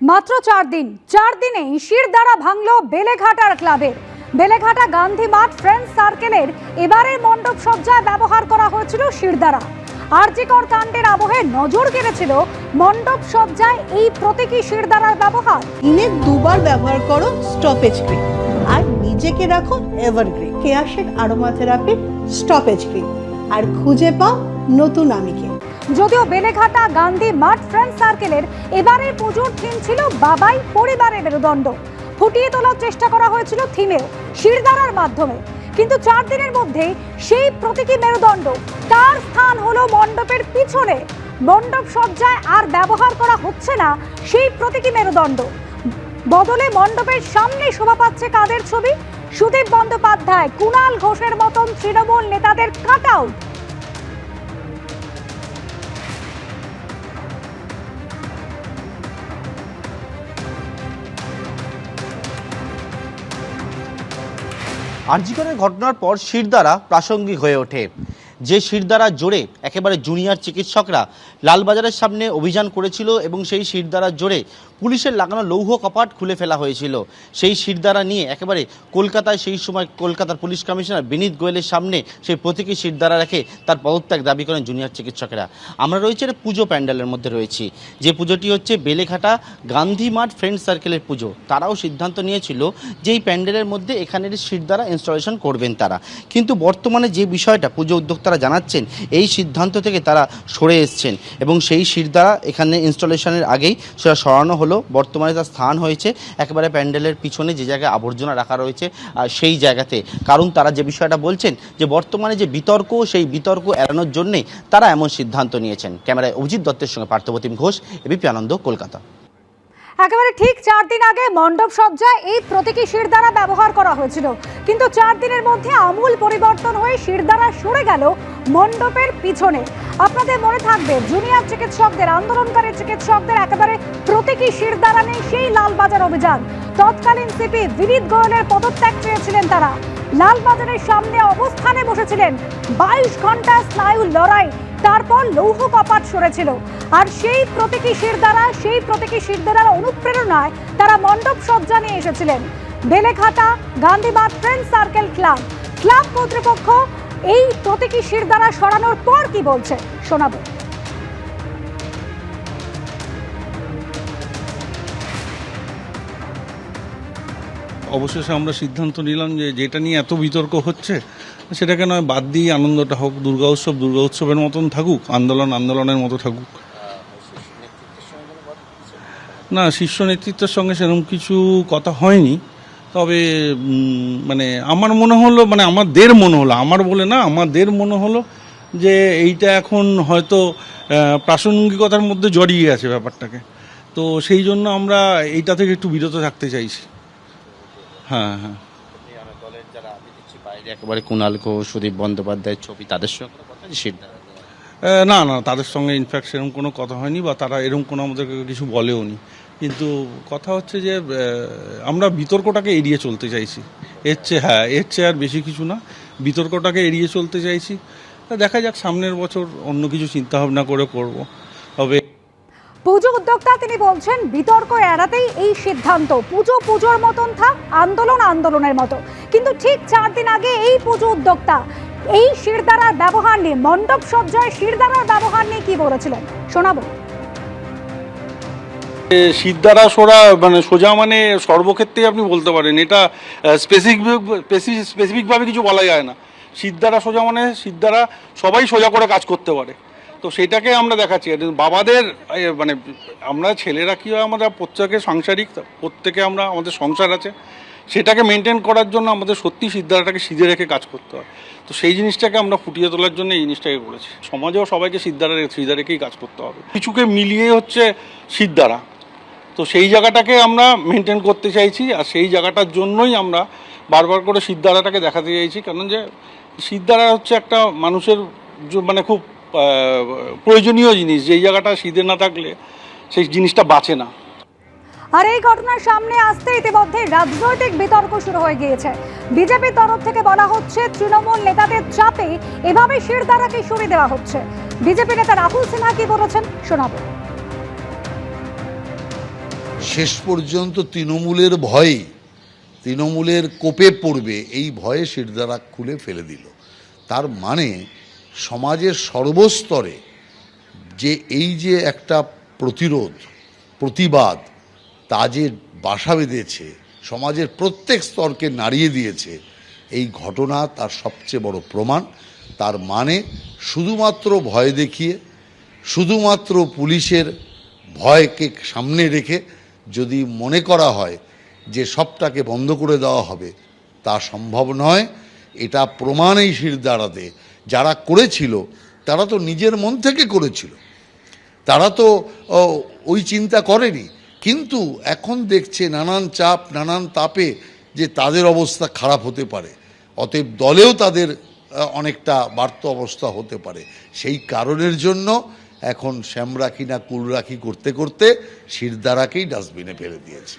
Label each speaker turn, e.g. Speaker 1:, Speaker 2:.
Speaker 1: মাত্র চার দিন, চার দিনেই শিরদাঁড়া ভাঙল বেলেঘাটার ক্লাবের বেলেঘাটা গান্ধী মাঠ ফ্রেন্ডস সার্কেলের এবারের মণ্ডপ সজ্জায় ব্যবহার করা হয়েছিল শিরদাঁড়া আরজিকর কাণ্ডের আবহে নজর কেড়েছিল মণ্ডপ সজ্জায় এই প্রতীকী শিরদাঁড়ার ব্যবহার।
Speaker 2: দিনে দুবার ব্যবহার করো স্টপেজ ক্রিম। আর নিজেকে রাখো evergreen. Keya Seth aromatherapy stoppage cream. আর খুঁজে পাও নতুন আমিকে।
Speaker 1: যদিও বেলেঘাটা গান্ধী মাঠ ফ্রেন্ড সার্কেলের এবারের পুজোর থিম ছিল বাবাই পরিবারের মেরুদণ্ড। ফুটিয়ে তোলার চেষ্টা করা হয়েছিল থিমেও শিরদাঁড়ার মাধ্যমে। কিন্তু চার দিনের মধ্যে সেই প্রতীকী মেরুদণ্ড তার স্থান হলো মণ্ডপের পিছনে। মণ্ডপ সজ্জায় আর ব্যবহার করা হচ্ছে না সেই প্রতীকী মেরুদণ্ড। বদলে মণ্ডপের সামনে শোভা পাচ্ছে কাদের ছবি? সুদীপ বন্দ্যোপাধ্যায়, কুণাল ঘোষের মতন তৃণমূল নেতাদের কাট আউট।
Speaker 3: আরজিকরের ঘটনার পর শিরদাঁড়া প্রাসঙ্গিক হয়ে ওঠে। যে শিরদাঁড়া জোরে একেবারে জুনিয়র চিকিৎসকরা লালবাজারের সামনে অভিযান করেছিল এবং সেই শিরদাঁড়ার জোরে পুলিশের লাগানো লৌহ কপাট খুলে ফেলা হয়েছিল। সেই শিরদাঁড়া নিয়ে একেবারে কলকাতায় সেই সময় কলকাতার পুলিশ কমিশনার বিনীত গোয়েলের সামনে সেই প্রতীকী শিরদাঁড়া রেখে তার পদত্যাগ দাবি করেন জুনিয়র চিকিৎসকেরা। আমরা রয়েছে একটা পুজো প্যান্ডেলের মধ্যে রয়েছি। যে পুজোটি হচ্ছে বেলেঘাটা গান্ধী মাঠ ফ্রেন্ড সার্কেলের পুজো। তারাও সিদ্ধান্ত নিয়েছিল যে এই প্যান্ডেলের মধ্যে এখানের শিরদাঁড়া ইনস্টলেশন করবেন তারা। কিন্তু বর্তমানে যে বিষয়টা পুজো উদ্যোক্তারা জানাচ্ছেন, এই সিদ্ধান্ত থেকে তারা সরে এসছেন এবং সেই শিরদাঁড়া এখানে ইনস্টলেশনের আগেই সেটা সরানো হলো। বর্তমানে তার স্থান হয়েছে, একেবারে প্যান্ডেলের পিছনে যে জায়গায় আবর্জনা রাখা রয়েছে সেই জায়গাতে। কারণ তারা যে বিষয়টা বলছেন যে, বর্তমানে যে বিতর্ক, সেই বিতর্ক এড়ানোর জন্যে তারা এমন সিদ্ধান্ত নিয়েছেন। ক্যামেরায় অভিজিৎ দত্তের সঙ্গে পার্থপ্রতিম ঘোষ, এবিপি আনন্দ, কলকাতা।
Speaker 1: একেবারে ঠিক চার দিন আগে মণ্ডপ সজ্জায় এই প্রতীকী শিরদাঁড়া ব্যবহার করা হয়েছিল। কিন্তু চার দিনের মধ্যে আমূল পরিবর্তন হয়ে শিরদাঁড়া সরে গেল মণ্ডপের পিছনে। আপনাদের মনে থাকবে, জুনিয়র চিকিৎসকদের, আন্দোলনকারী চিকিৎসকদের একেবারে প্রতীকী শিরদাঁড়া নেই সেই লালবাজার অভিযান। তৎকালীন সিপি বিনীত গোয়েলের পদত্যাগ চেয়েছিলেন তারা। লালবাজারের সামনে অবস্থানে বসেছিলেন। বাইশ ঘণ্টা স্নায়ু লড়াই তারপর লৌহ কপাট সরেছিল। আর সেই প্রতীকী শির দ্বারা, সেই প্রতীকী শির দ্বারা অনুপ্রেরণায় তারা মণ্ডপ সজ্জা নিয়ে এসেছিলেন। Beleghata Gandhibad friend circle club club কর্তৃপক্ষ এই প্রতীকী শির দ্বারা সরানোর পর কি বলছে? শোনাবো।
Speaker 4: অবশেষে আমরা সিদ্ধান্ত নিলাম যে যেটা নিয়ে এত বিতর্ক হচ্ছে, সেটাকে নয়, বাদ দিয়ে আনন্দটা হোক, দুর্গা উৎসব দুর্গা উৎসবের মতন থাকুক, আন্দোলন আন্দোলনের মতো থাকুক। না, শীর্ষ নেতৃত্বের সঙ্গে সেরকম কিছু কথা হয়নি, তবে মানে আমার মনে হলো মানে আমাদের মনে হলো, আমার বলে না, আমাদের মনে হলো যে এইটা এখন হয়তো প্রাসঙ্গিকতার মধ্যে জড়িয়ে আছে ব্যাপারটাকে। তো সেই জন্য আমরা এইটা থেকে একটু বিরত থাকতে চাইছি। হ্যাঁ হ্যাঁ।
Speaker 3: দলের যারা আমি দেখছি বাইরে একেবারে কুণাল ঘোষ সুদীপ বন্দ্যোপাধ্যায়ের ছবি তাদের সঙ্গে কথা
Speaker 4: না? না তাদের সঙ্গে ইনফ্যাক্ট সেরকম কোনো কথা হয়নি বা তারা এরকম কোনো আমাদেরকে কিছু বলেও নি। কিন্তু কথা হচ্ছে যে আমরা বিতর্কটাকে এড়িয়ে চলতে চাইছি। এর চেয়ে হ্যাঁ এর চেয়ে আর বেশি কিছু না। বিতর্কটাকে এড়িয়ে চলতে চাইছি। দেখা যাক সামনের বছর অন্য কিছু চিন্তা ভাবনা করে করব।
Speaker 1: উদ্যোক্তা তিনি বলছেন, বিতর্ক এড়াতেই এই সিদ্ধান্ত। পুজো পুজোর মতন থাক, আন্দোলন আন্দোলনের মতো। কিন্তু ঠিক চার দিন আগে এই পুজো উদ্যোক্তা, এই শিরদাঁড়ার ব্যবহার নিয়ে, মণ্ডপ সজ্জায় শিরদারার ব্যবহার নিয়ে কি বলেছিলেন? শোনাবো।
Speaker 4: সিদ্ধারা সোরা মানে সোজা মানে সর্বক্ষেত্রেই আপনি বলতে পারেন। এটা স্পেসিফিক স্পেসিফিকভাবে কিছু বলা যায় না। সিদ্ধারা সোজা মানে সিদ্ধারা সবাই সোজা করে কাজ করতে পারে। তো সেটাকে আমরা দেখাচ্ছি। বাবাদের মানে আমরা ছেলেরা কী হয়, আমরা প্রত্যেকে সাংসারিক, প্রত্যেকে আমরা, আমাদের সংসার আছে। সেটাকে মেনটেন করার জন্য আমাদের সত্যি সিদ্ধারাটাকে সিধে রেখে কাজ করতে হয়। তো সেই জিনিসটাকে আমরা ফুটিয়ে তোলার জন্য এই জিনিসটাকে করেছি। সমাজেও সবাইকে সিদ্ধারা সিধে রেখেই কাজ করতে হবে। কিছুকে মিলিয়ে হচ্ছে সিদ্ধারা। তো সেই জায়গাটাকে আমরা মেনটেন করতে চাইছি, আর সেই জায়গাটার জন্যই আমরা বারবার করে সিদ্ধারাটাকে দেখাতে চাইছি। কারণ যে, সিদ্ধারা হচ্ছে একটা মানুষের মানে খুব প্রয়োজনীয় জিনিস যেই জায়গাটা সিধে না থাকলে সেই জিনিসটা বাঁচে না।
Speaker 1: আর এই ঘটনার সামনে আসতে ইতিমধ্যে রাজনৈতিক বিতর্ক শুরু হয়ে গিয়েছে। বিজেপির তরফ থেকে বলা হচ্ছে তৃণমূল নেতাদের চাপে এভাবে শিরদাঁড়াকে সরিয়ে দেওয়া হচ্ছে। বিজেপি নেতা রাহুল সিনহা কি বলেছেন শোনাবো।
Speaker 5: শেষ পর্যন্ত তৃণমূলের ভয়ে তৃণমূলের কোপে পড়বে এই ভয়ে শিরদাঁড়া খুলে ফেলে দিল। তার মানে সমাজের সর্বস্তরে যে এই যে একটা প্রতিরোধ, প্রতিবাদ তা যে বাসা বেঁধেছে, সমাজের প্রত্যেক স্তরকে নাড়িয়ে দিয়েছে, এই ঘটনা তার সবচেয়ে বড় প্রমাণ। তার মানে শুধুমাত্র ভয় দেখিয়ে, শুধুমাত্র পুলিশের ভয়কে সামনে রেখে যদি মনে করা হয় যে সবটাকে বন্ধ করে দেওয়া হবে, তা সম্ভব নয়। এটা প্রমাণেই শির দাঁড়াতে যারা করেছিল, তারা তো নিজের মন থেকে করেছিল। তারা তো ওই চিন্তা করেনি। কিন্তু এখন দেখছে নানান চাপ, নানান তাপে যে তাদের অবস্থা খারাপ হতে পারে। অতএব দলেও তাদের অনেকটা বার্ত অবস্থা হতে পারে। সেই কারণের জন্য এখন শ্যামরাখি না কুলরাখি করতে করতে শিরদারাকেই ডাস্টবিনে ফেলে দিয়েছে।